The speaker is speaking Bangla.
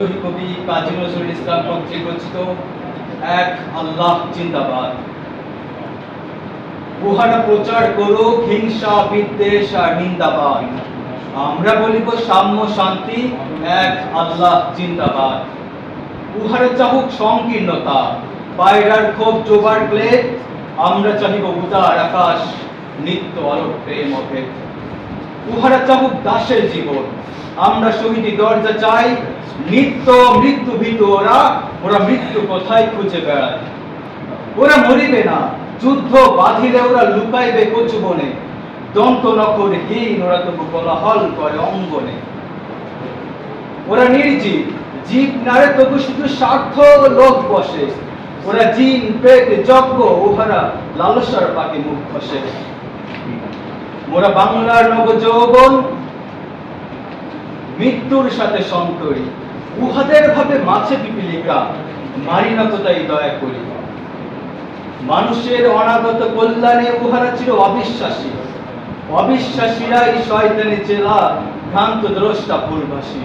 কবি কাজী নজরুল ইসলাম কর্তৃক রচিত এক আল্লাহ জিন্দাবাদ। প্রচার করুক হিংসা, বিদ্বেষ আর নিন্দাবাদ। আমরা বলিব সাম্য শান্তি, এক আল্লাহ জিন্দাবাদ। উহারা চাহুক সংকীর্ণতা, পায়রার ক্ষোভ জোবার ক্লেদ। আমরা চাহিব উদার আকাশ, নিত্য আলোক প্রেম অভেদ উহারা চাহুক দাসের জীবন। আমরা শহীদি দরজা চাই, নিত্য মৃত্যু ভীত ওরা ওরা মৃত্যু কোথায় খুঁজে বেড়ায়? ওরা মরিবে না, যুদ্ধ বাঁধিলে ওরা লুকাইবে কচু বনে। দন্ত নখর হীন ওরা তবু কোলাহল করে অঙ্গনে। ওরা নির্জীব, জীব নারে তবু শুধু স্বার্থ লোক বসে। ওরা জিন, পেট, যজ্ঞ, উহারা লালসার পাকে মুখ খসে। মোরা বাংলার নব যৌবন, মৃত্যুর সাথে সন্তরি। উহাদের ভাবে মাছে পিপিলিকা মারি না তো তাই দয়া করি। মানুষের অনাগত কল্যাণে উহারা ছিল অবিশ্বাসী। অবিশ্বাসীরা এই শয়তানি চেলা, ভ্রান্ত দ্রষ্টা ভুলভাসী।